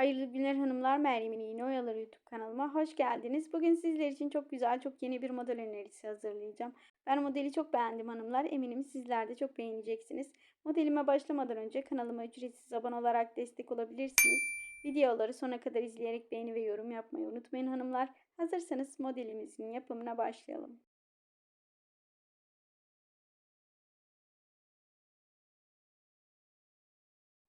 Hayırlı günler hanımlar. Meryem'in İğne Oyaları YouTube kanalıma hoş geldiniz. Bugün sizler için çok güzel, çok yeni bir model önerisi hazırlayacağım. Ben modeli çok beğendim hanımlar. Eminim sizler de çok beğeneceksiniz. Modelime başlamadan önce kanalıma ücretsiz abone olarak destek olabilirsiniz. Videoları sona kadar izleyerek beğeni ve yorum yapmayı unutmayın hanımlar. Hazırsanız modelimizin yapımına başlayalım.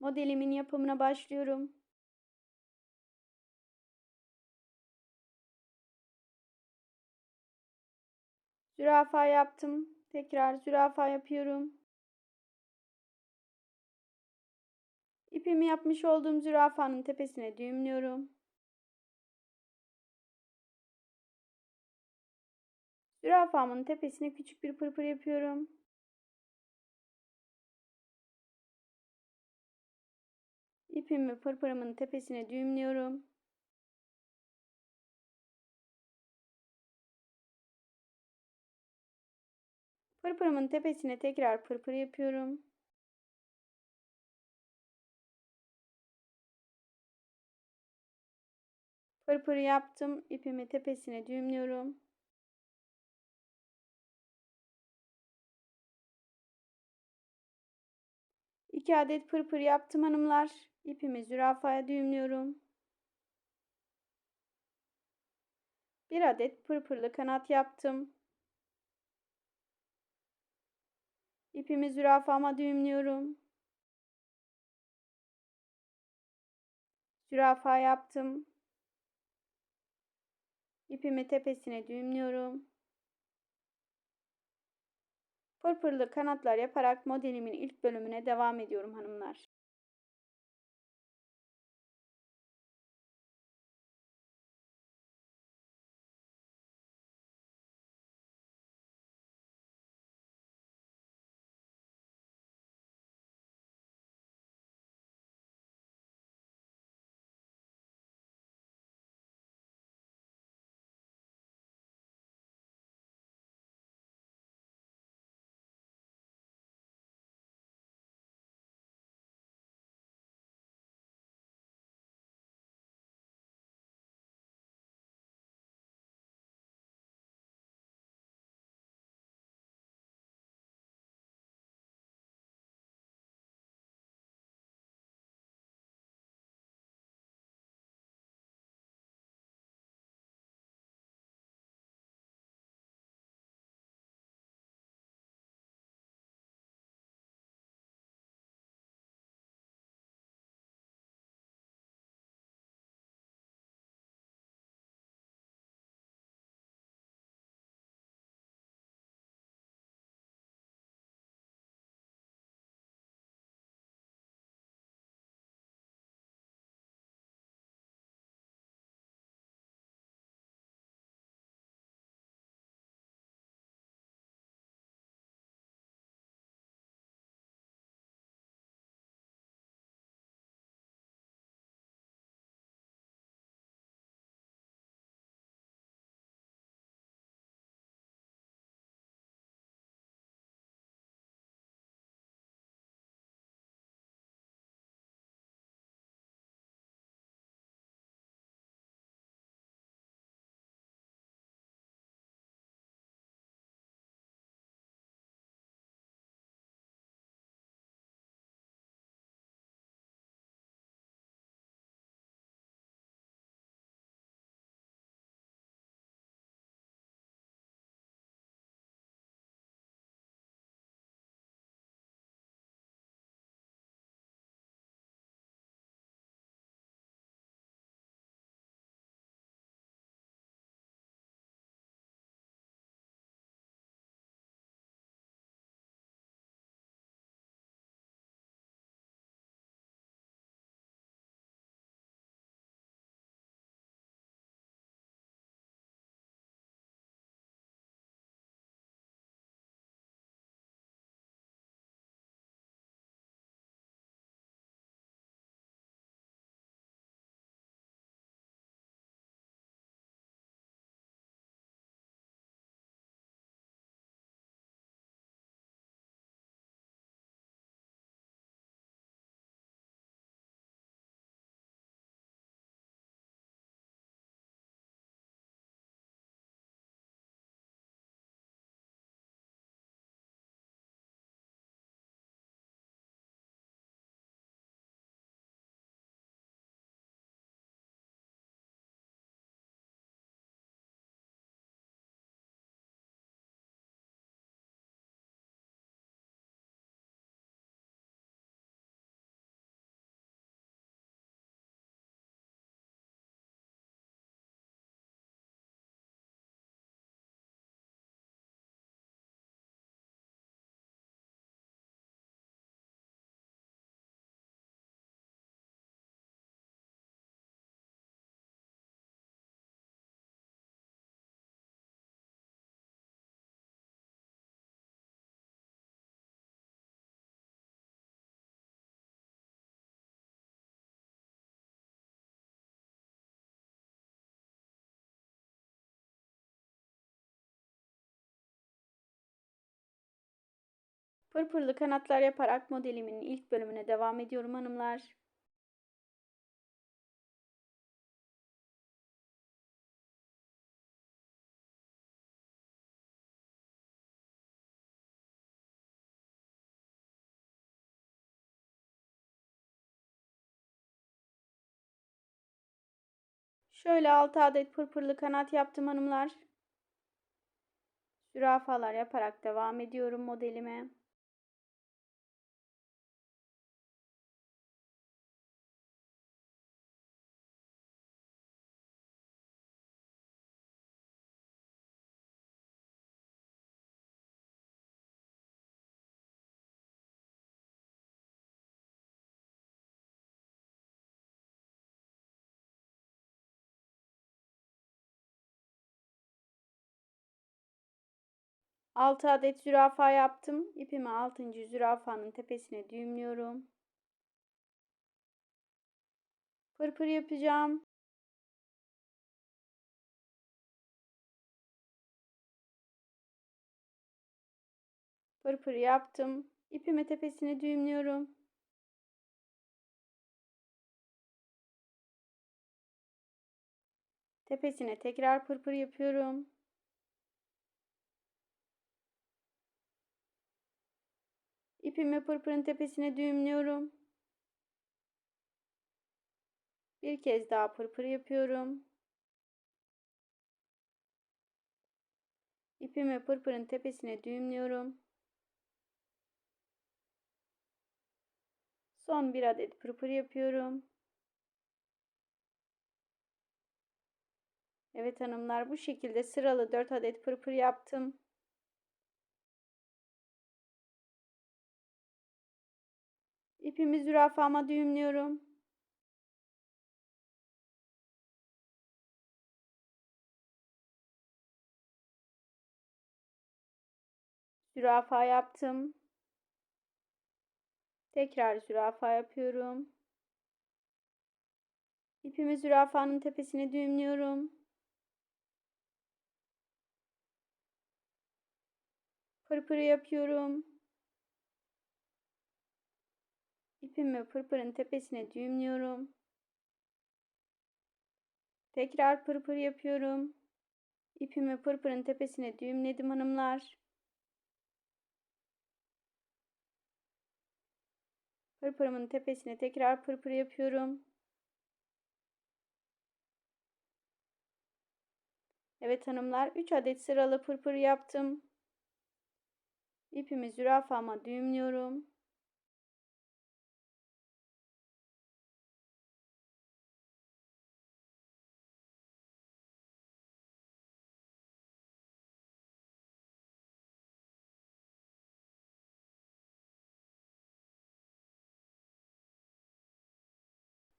Modelimin yapımına başlıyorum. Zürafa yaptım. Tekrar zürafa yapıyorum. İpimi yapmış olduğum zürafanın tepesine düğümlüyorum. Zürafamın tepesine küçük bir pırpır yapıyorum. İpimi pırpırımın tepesine düğümlüyorum. Pırpırımın tepesine tekrar pırpır yapıyorum. Pırpır yaptım. İpimi tepesine düğümlüyorum. İki adet pırpır yaptım hanımlar. İpimi zürafaya düğümlüyorum. Bir adet pırpırlı kanat yaptım. İpimi zürafama düğümlüyorum. Zürafa yaptım. İpimi tepesine düğümlüyorum. Pırpırlı kanatlar yaparak modelimin ilk bölümüne devam ediyorum hanımlar. Pırpırlı kanatlar yaparak modelimin ilk bölümüne devam ediyorum hanımlar. Şöyle 6 adet pırpırlı kanat yaptım hanımlar. Zürafalar yaparak devam ediyorum modelime. Altı adet zürafa yaptım. İpimi 6. zürafanın tepesine düğümlüyorum. Pırpır yapacağım. Pırpır yaptım. İpimi tepesine düğümlüyorum. Tepesine tekrar pırpır yapıyorum. İpimi pırpırın tepesine düğümlüyorum. Bir kez daha pırpır yapıyorum. İpimi pırpırın tepesine düğümlüyorum. Son bir adet pırpır yapıyorum. Evet hanımlar bu şekilde sıralı 4 adet pırpır yaptım. İpimi zürafama düğümlüyorum. Zürafa yaptım. Tekrar zürafa yapıyorum. İpimi zürafanın tepesine düğümlüyorum. Pırpırı yapıyorum. İpimi pırpırın tepesine düğümlüyorum. Tekrar pırpır yapıyorum. İpimi pırpırın tepesine düğümledim hanımlar. Pırpırımın tepesine tekrar pırpır yapıyorum. Evet hanımlar 3 adet sıralı pırpır yaptım. İpimi zürafama düğümlüyorum.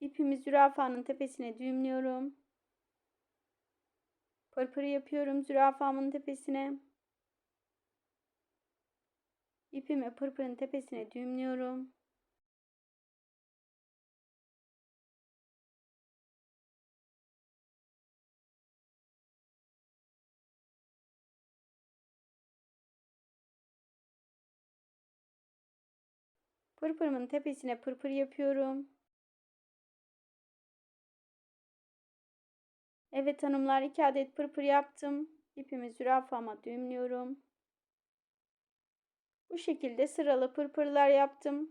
İpimi zürafanın tepesine düğümlüyorum. Pırpırı yapıyorum zürafamın tepesine. İpimi pırpırın tepesine düğümlüyorum. Pırpırımın tepesine pırpır yapıyorum. Evet hanımlar 2 adet pırpır yaptım. İpimi zürafama düğümlüyorum. Bu şekilde sıralı pırpırlar yaptım.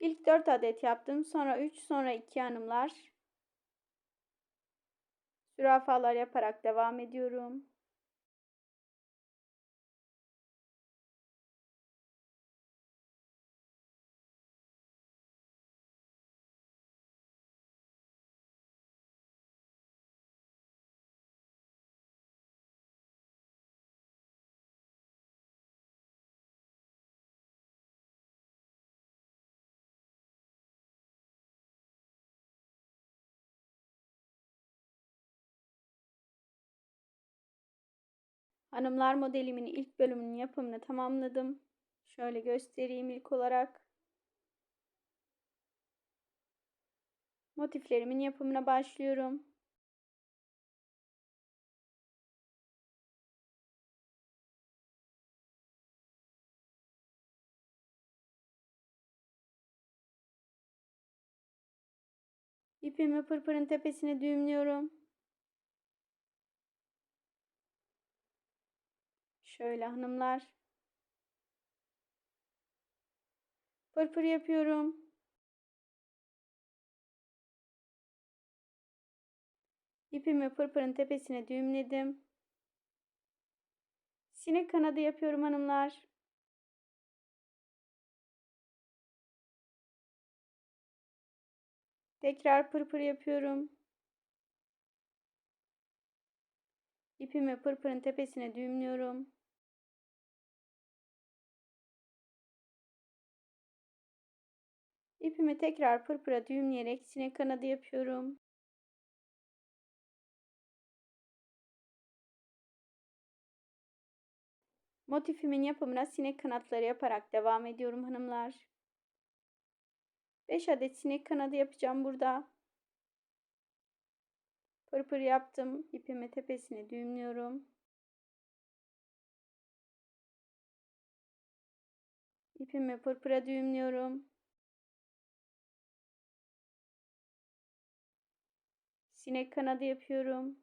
İlk 4 adet yaptım. Sonra 3 sonra 2 hanımlar. Zürafalar yaparak devam ediyorum. Hanımlar modelimin ilk bölümünün yapımını tamamladım. Şöyle göstereyim ilk olarak. Motiflerimin yapımına başlıyorum. İpimi pırpırın tepesine düğümlüyorum. Şöyle hanımlar. Pırpır yapıyorum. İpimi pırpırın tepesine düğümledim. Sinek kanadı yapıyorum hanımlar. Tekrar pırpır yapıyorum. İpimi pırpırın tepesine düğümlüyorum. İpimi tekrar pırpıra düğümleyerek sinek kanadı yapıyorum. Motifimin yapımına sinek kanatları yaparak devam ediyorum hanımlar. 5 adet sinek kanadı yapacağım burada. Pırpır yaptım. İpimi tepesine düğümlüyorum. İpimi pırpıra düğümlüyorum. Sinek kanadı yapıyorum.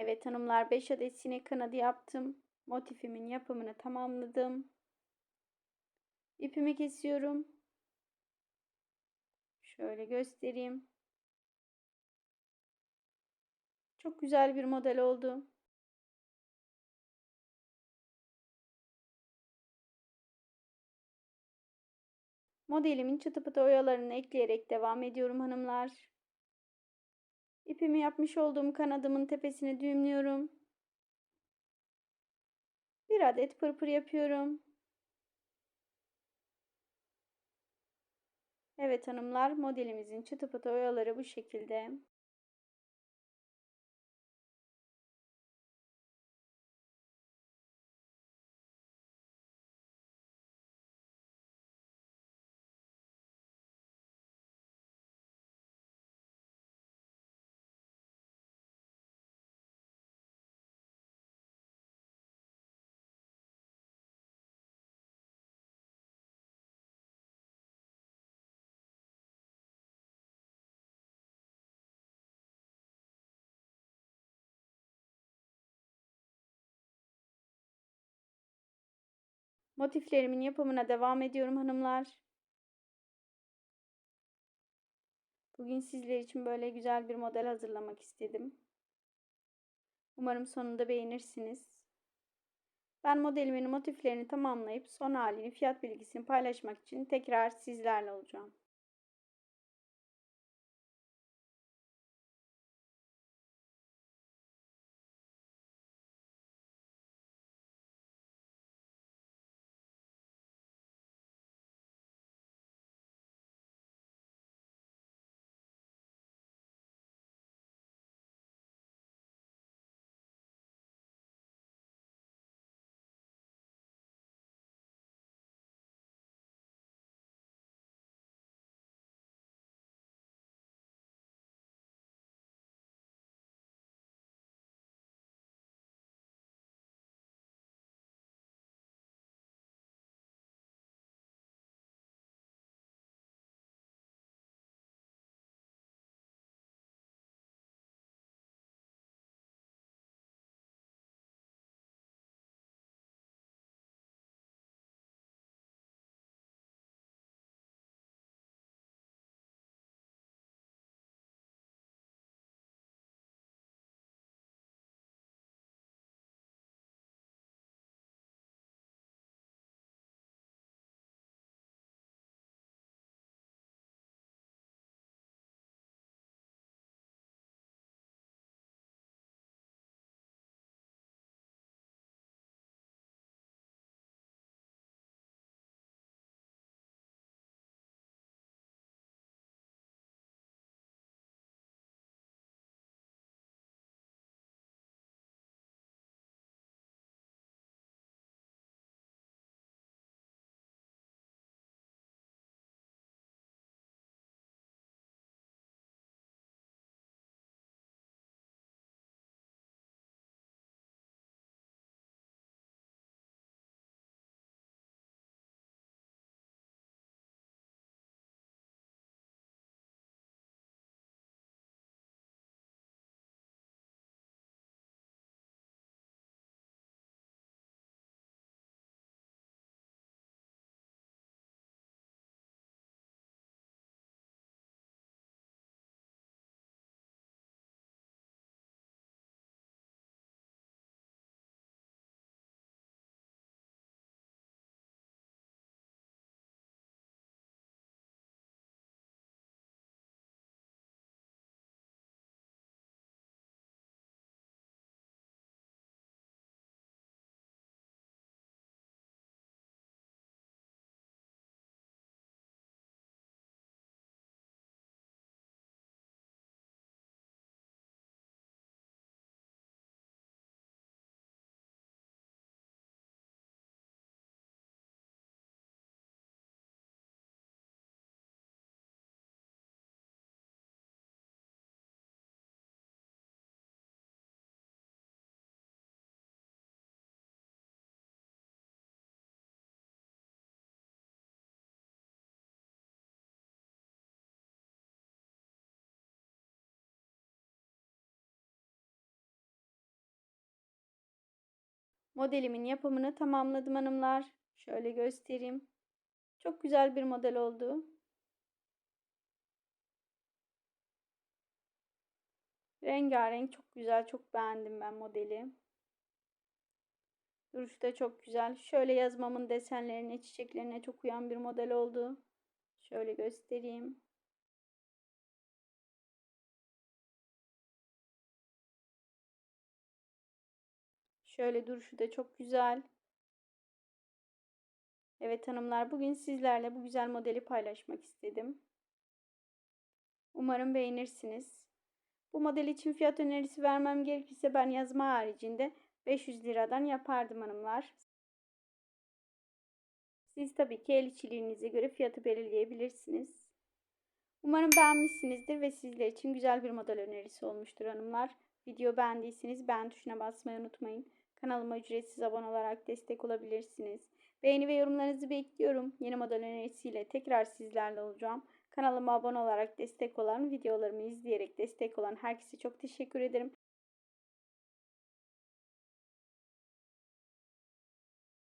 Evet hanımlar 5 adet sinek kanadı yaptım. Motifimin yapımını tamamladım. İpimi kesiyorum. Şöyle göstereyim. Çok güzel bir model oldu. Modelimin çıtı pıtı oyalarını ekleyerek devam ediyorum hanımlar. İpimi yapmış olduğum kanadımın tepesine düğümlüyorum. Bir adet pırpır yapıyorum. Evet hanımlar modelimizin çıtı pıtı oyaları bu şekilde. Motiflerimin yapımına devam ediyorum hanımlar. Bugün sizler için böyle güzel bir model hazırlamak istedim. Umarım sonunda beğenirsiniz. Ben modelimin motiflerini tamamlayıp son halini fiyat bilgisini paylaşmak için tekrar sizlerle olacağım. Modelimin yapımını tamamladım hanımlar. Şöyle göstereyim. Çok güzel bir model oldu. Rengarenk çok güzel. Çok beğendim ben modeli. Duruşu da çok güzel. Şöyle yazmamın desenlerine, çiçeklerine çok uyan bir model oldu. Şöyle göstereyim. Şöyle duruşu da çok güzel. Evet hanımlar bugün sizlerle bu güzel modeli paylaşmak istedim. Umarım beğenirsiniz. Bu model için fiyat önerisi vermem gerekirse ben yazma haricinde 500 liradan yapardım hanımlar. Siz tabii ki el işçiliğinize göre fiyatı belirleyebilirsiniz. Umarım beğenmişsinizdir ve sizler için güzel bir model önerisi olmuştur hanımlar. Video beğendiyseniz beğen tuşuna basmayı unutmayın. Kanalıma ücretsiz abone olarak destek olabilirsiniz. Beğeni ve yorumlarınızı bekliyorum. Yeni model önerisiyle tekrar sizlerle olacağım. Kanalıma abone olarak destek olan, videolarımı izleyerek destek olan herkese çok teşekkür ederim.